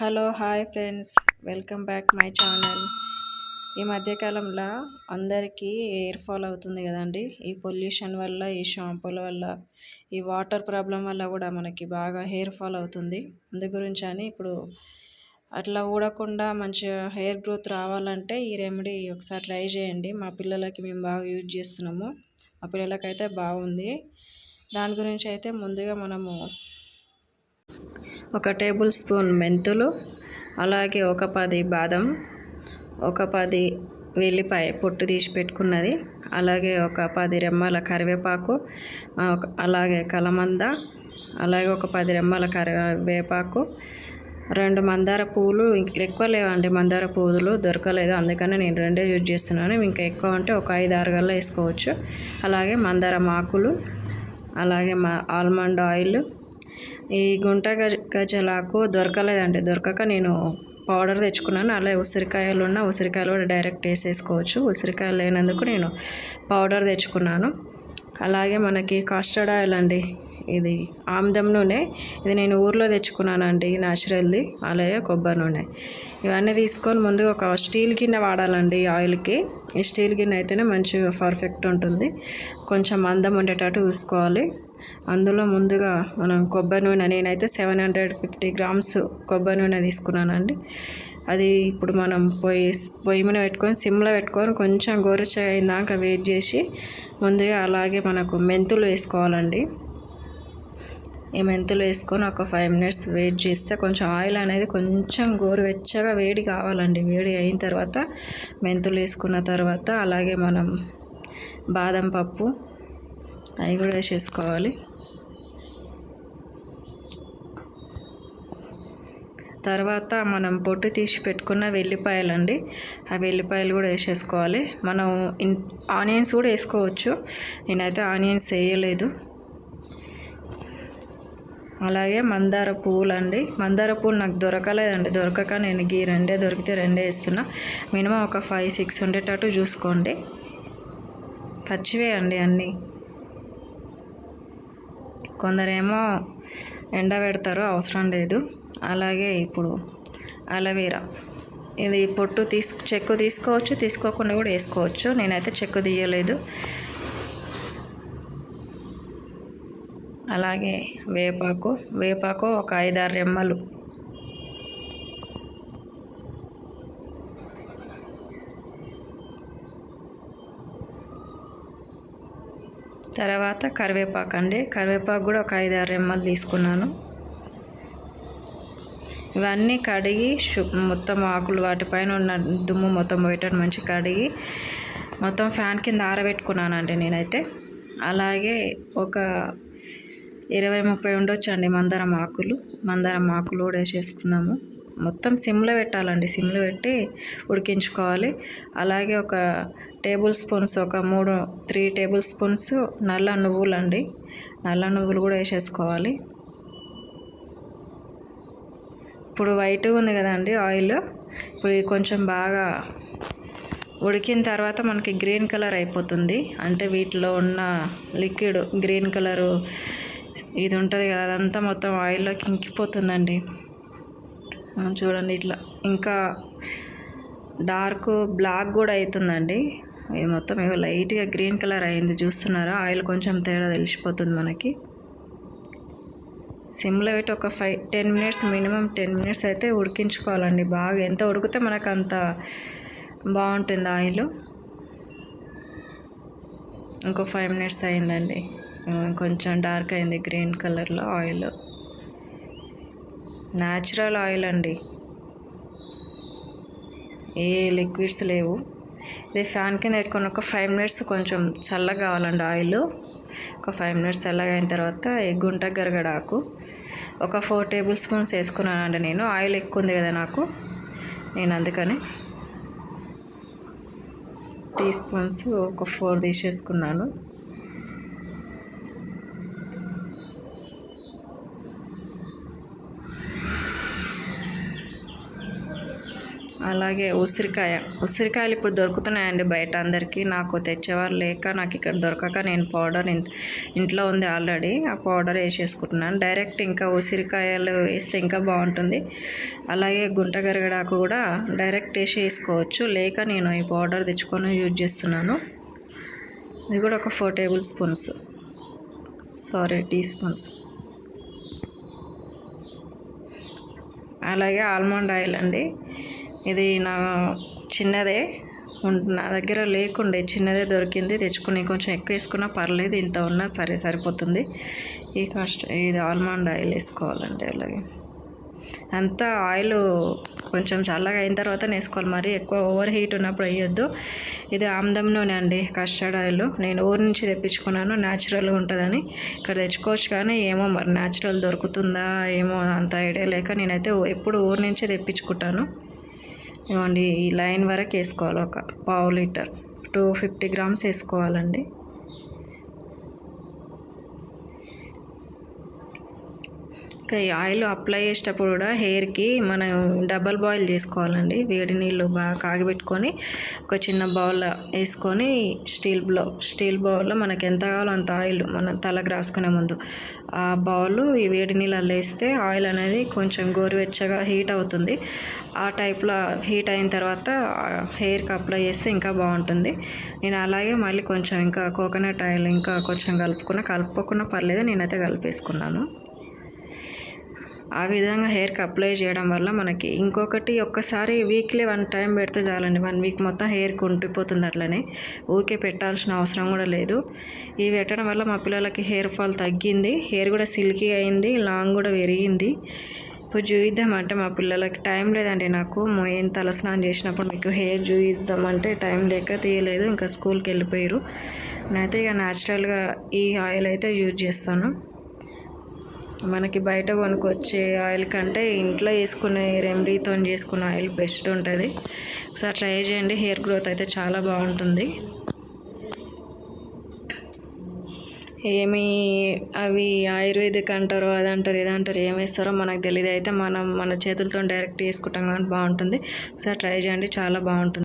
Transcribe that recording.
Hello hi friends. Welcome back my channel. ఈ మధ్యకాలంలో అందరికీ ఎయిర్ ఫాల్ అవుతుంది కదండి. ఈ పొల్యూషన్ వల్ల ఈ షాంపూల వల్ల ఈ వాటర్ ప్రాబ్లం వల్ల కూడా మనకి బాగా హెయిర్ ఫాల్ అవుతుంది. అందుగురించి అని ఇప్పుడు అట్లా ఊడకుండా మంచిగా హెయిర్ గ్రోత్ రావాలంటే ఈ రెమెడీ ఒకసారి ట్రై చేయండి. మా పిల్లలకి మేము బాగా యూజ్ చేస్తున్నాము. మా పిల్లలకైతే బాగుంది. దాని గురించి అయితే ముందుగా మనము ఒక టేబుల్ స్పూన్ మెంతులు అలాగే ఒక పది బాదం ఒక పది వెల్లిపాయ పొట్టు తీసి పెట్టుకున్నది అలాగే ఒక పది రెమ్మల కరివేపాకు అలాగే కలమంద అలాగే ఒక పది రెమ్మల కరివేపాకు. రెండు మందార పువ్వులు ఎక్కువ లేవండి మందార పువ్వులు దొరకలేదు. అందుకని నేను రెండే యూజ్ చేస్తున్నాను. ఇంకా ఎక్కువ అంటే ఒక ఐదు ఆరు గల్లా వేసుకోవచ్చు. అలాగే మందార మాకులు అలాగే మా ఆల్మండ్ ఆయిల్ ఈ గుంట గజ గజలాకు దొరకలేదండి. దొరకక నేను పౌడర్ తెచ్చుకున్నాను. అలాగే ఉసిరికాయలు ఉన్న ఉసిరికాయలు కూడా డైరెక్ట్ వేసేసుకోవచ్చు. ఉసిరికాయలు లేనందుకు నేను పౌడర్ తెచ్చుకున్నాను. అలాగే మనకి కాస్టర్డ్ ఆయిల్ అండి. ఇది ఆమ్దం నూనె ఇది నేను ఊర్లో తెచ్చుకున్నానండి న్యాచురల్ది అలాగే కొబ్బరి నూనె ఇవన్నీ తీసుకొని ముందు ఒక స్టీల్ గిన్నె వాడాలండి ఆయిల్కి. ఈ స్టీల్ గిన్నె అయితేనే మంచిగా పర్ఫెక్ట్ ఉంటుంది. కొంచెం అందం ఉండేటట్టు చూసుకోవాలి. అందులో ముందుగా మనం కొబ్బరి నూనె నేనైతే సెవెన్ హండ్రెడ్ ఫిఫ్టీ గ్రామ్స్ కొబ్బరి నూనె తీసుకున్నానండి. అది ఇప్పుడు మనం పొయ్యి పొయ్యి మీద పెట్టుకొని సిమ్లో పెట్టుకొని కొంచెం గోరుచ్చగా అయిందాక వెయిట్ చేసి ముందుగా అలాగే మనకు మెంతులు వేసుకోవాలండి. ఈ మెంతులు వేసుకొని ఒక ఫైవ్ మినిట్స్ వెయిట్ చేస్తే కొంచెం ఆయిల్ అనేది కొంచెం గోరువెచ్చగా వేడి కావాలండి. వేడి అయిన తర్వాత మెంతులు వేసుకున్న తర్వాత అలాగే మనం బాదం పప్పు అవి కూడా వేసేసుకోవాలి. తర్వాత మనం పొట్టు తీసి పెట్టుకున్న వెల్లిపాయలు అండి ఆ వెల్లిపాయలు కూడా వేసేసుకోవాలి. మనం ఆనియన్స్ కూడా వేసుకోవచ్చు. నేనైతే ఆనియన్స్ వేయలేదు. అలాగే మందార పువ్వులు అండి మందార పువ్వులు నాకు దొరకలేదండి. దొరకక నేను గీ రెండే దొరికితే రెండే ఇస్తున్నా. మినిమం ఒక ఫైవ్ సిక్స్ ఉండేటట్టు చూసుకోండి. పచ్చివే అండి అన్నీ. కొందరేమో ఎండబెడతారు అవసరం లేదు. అలాగే ఇప్పుడు అలవీరా. ఇది పొట్టు తీసు చెక్కు తీసుకోవచ్చు తీసుకోకుండా కూడా వేసుకోవచ్చు. నేనైతే చెక్కు తీయలేదు. అలాగే వేపాకు వేపాకు ఒక ఐదారు రెమ్మలు. తర్వాత కరివేపాకు అండి. కరివేపాకు కూడా ఒక ఐదు ఆరు రెమ్మలు తీసుకున్నాను. ఇవన్నీ కడిగి మొత్తం ఆకులు వాటిపైన ఉన్న దుమ్ము మొత్తం పోయేటట్టు మంచి కడిగి మొత్తం ఫ్యాన్ కింద ఆరబెట్టుకున్నానండి నేనైతే. అలాగే ఒక ఇరవై ముప్పై ఉండొచ్చండి మందారం ఆకులు. మందారం ఆకులు కూడా వేసేసుకున్నాము. మొత్తం సిమ్లో పెట్టాలండి. సిమ్లో పెట్టి ఉడికించుకోవాలి. అలాగే ఒక టేబుల్ స్పూన్స్ ఒక మూడు త్రీ టేబుల్ స్పూన్స్ నల్ల నువ్వులు అండి నల్ల నువ్వులు కూడా వేసేసుకోవాలి. ఇప్పుడు వైట్ ఉంది కదండి ఆయిల్. ఇప్పుడు ఇది కొంచెం బాగా ఉడికిన తర్వాత మనకి గ్రీన్ కలర్ అయిపోతుంది. అంటే వీటిలో ఉన్న లిక్విడ్ గ్రీన్ కలరు ఇది ఉంటుంది కదా అదంతా మొత్తం ఆయిల్లోకి ఇంకిపోతుందండి. చూడండి ఇట్లా. ఇంకా డార్క్ బ్లాక్ కూడా అవుతుందండి ఇది మొత్తం ఏదో లైట్గా గ్రీన్ కలర్ అయింది చూస్తున్నారా? ఆయిల్ కొంచెం తేడా తెలిసిపోతుంది మనకి. సిమ్లో పెట్టి ఒక five ten minutes minimum ten minutes అయితే ఉడికించుకోవాలండి. బాగా ఎంత ఉడికితే మనకు అంత బాగుంటుంది ఆయిల్. ఇంకో ఫైవ్ మినిట్స్ అయిందండి. కొంచెం డార్క్ అయింది గ్రీన్ కలర్లో ఆయిల్. న్యాచురల్ ఆయిల్ అండి. ఏ లిక్విడ్స్ లేవు. ఇది ఫ్యాన్ కింద పెట్టుకొని ఒక ఫైవ్ మినిట్స్ కొంచెం చల్లగా కావాలండి ఆయిల్. ఒక ఫైవ్ మినిట్స్ చల్లగా అయిన తర్వాత ఈ గుంట గరగడాకు ఒక ఫోర్ టేబుల్ స్పూన్స్ వేసుకున్నానండి నేను. ఆయిల్ ఎక్కువ ఉంది కదా నాకు. నేను అందుకని టీ స్పూన్స్ ఒక ఫోర్ తీసేసుకున్నాను. అలాగే ఉసిరికాయ. ఉసిరికాయలు ఇప్పుడు దొరుకుతున్నాయండి బయట అందరికీ. నాకు తెచ్చేవారు లేక నాకు ఇక్కడ దొరకక నేను పౌడర్ ఇంట్ ఇంట్లో ఉంది ఆల్రెడీ. ఆ పౌడర్ వేసేసుకుంటున్నాను. డైరెక్ట్ ఇంకా ఉసిరికాయలు వేస్తే ఇంకా బాగుంటుంది. అలాగే గుంటగరగడాకు కూడా డైరెక్ట్ వేసి వేసుకోవచ్చు లేక నేను ఈ పౌడర్ తెచ్చుకొని యూజ్ చేస్తున్నాను. ఇది కూడా ఒక four table spoons. Sorry teaspoons. అలాగే ఆల్మండ్ ఆయిల్ అండి. ఇది నా చిన్నదే. ఉం- నా దగ్గర లేకుండే చిన్నదే దొరికింది. తెచ్చుకుని కొంచెం ఎక్కువ వేసుకున్నా పర్లేదు ఇంత ఉన్నా సరే సరిపోతుంది. ఈ కాస్ట్ ఇది ఆల్మండ్ ఆయిల్ వేసుకోవాలండి అలాగే. అంతా ఆయిల్ కొంచెం చల్లగా అయిన తర్వాత వేసుకోవాలి. మరి ఎక్కువ ఓవర్ హీట్ ఉన్నప్పుడు వేయొద్దు. ఇది ఆమ్దం నూనె అండి కస్టర్డ్ ఆయిల్. నేను ఊరి నుంచి తెప్పించుకున్నాను న్యాచురల్గా ఉంటుందని. ఇక్కడ తెచ్చుకోవచ్చు కానీ ఏమో మరి న్యాచురల్ దొరుకుతుందా ఏమో అంత ఐడియా లేక నేనైతే ఎప్పుడు ఊరి నుంచే తెప్పించుకుంటాను. ఇవ్వండి ఈ లైన్ వరకు వేసుకోవాలి ఒక పావు లీటర్. టూ ఫిఫ్టీ గ్రామ్స్ వేసుకోవాలండి. ఇంకా ఈ ఆయిల్ అప్లై చేసేటప్పుడు కూడా హెయిర్కి మనం డబల్ బాయిల్ చేసుకోవాలండి. వేడి నీళ్ళు బాగా కాగబెట్టుకొని ఒక చిన్న బౌల్ వేసుకొని స్టీల్ బ్లో స్టీల్ బౌల్లో మనకి ఎంత కావాలో అంత ఆయిల్ మనం తలకు రాసుకునే ముందు ఆ బౌల్ ఈ వేడి నీళ్ళల్లో వేస్తే ఆయిల్ అనేది కొంచెం గోరువెచ్చగా హీట్ అవుతుంది. ఆ టైప్లో హీట్ అయిన తర్వాత హెయిర్కి అప్లై చేస్తే ఇంకా బాగుంటుంది. నేను అలాగే మళ్ళీ కొంచెం ఇంకా కోకోనట్ ఆయిల్ ఇంకా కొంచెం కలుపుకున్న కలుపుకోకుండా పర్లేదు నేనైతే కలిపేసుకున్నాను. ఆ విధంగా హెయిర్కి అప్లై చేయడం వల్ల మనకి ఇంకొకటి ఒక్కసారి వీక్లీ వన్ టైం పెడితే చాలండి. వన్ వీక్ మొత్తం హెయిర్కి ఉండిపోతుంది అట్లనే. ఊకే పెట్టాల్సిన అవసరం కూడా లేదు. ఇవి పెట్టడం వల్ల మా పిల్లలకి హెయిర్ ఫాల్ తగ్గింది. హెయిర్ కూడా సిల్కీ అయింది. లాంగ్ కూడా పెరిగింది ఇప్పుడు చూయిద్దామంటే మా పిల్లలకి టైం లేదండి నాకు. ఏం తలస్నానం చేసినప్పుడు మీకు హెయిర్ చూయిద్దామంటే టైం లేక తీయలేదు. ఇంకా స్కూల్కి వెళ్ళిపోయారు. నేనైతే ఇక న్యాచురల్గా ఈ ఆయిల్ అయితే యూజ్ చేస్తాను. మనకి బయట కొనుక్కొచ్చే ఆయిల్ కంటే ఇంట్లో వేసుకునే రెమెడీతో చేసుకునే ఆయిల్ బెస్ట్ ఉంటుంది. ఒకసారి ట్రై చేయండి. హెయిర్ గ్రోత్ అయితే చాలా బాగుంటుంది. ఏమి అవి ఆయుర్వేదిక్ అంటారు అది అంటారు ఇది అంటారు ఏమి వేస్తారో మనకు తెలియదు. అయితే మనం మన చేతులతో డైరెక్ట్ చేసుకుంటాం కాబట్టి బాగుంటుంది. ఒకసారి ట్రై చేయండి. చాలా బాగుంటుంది.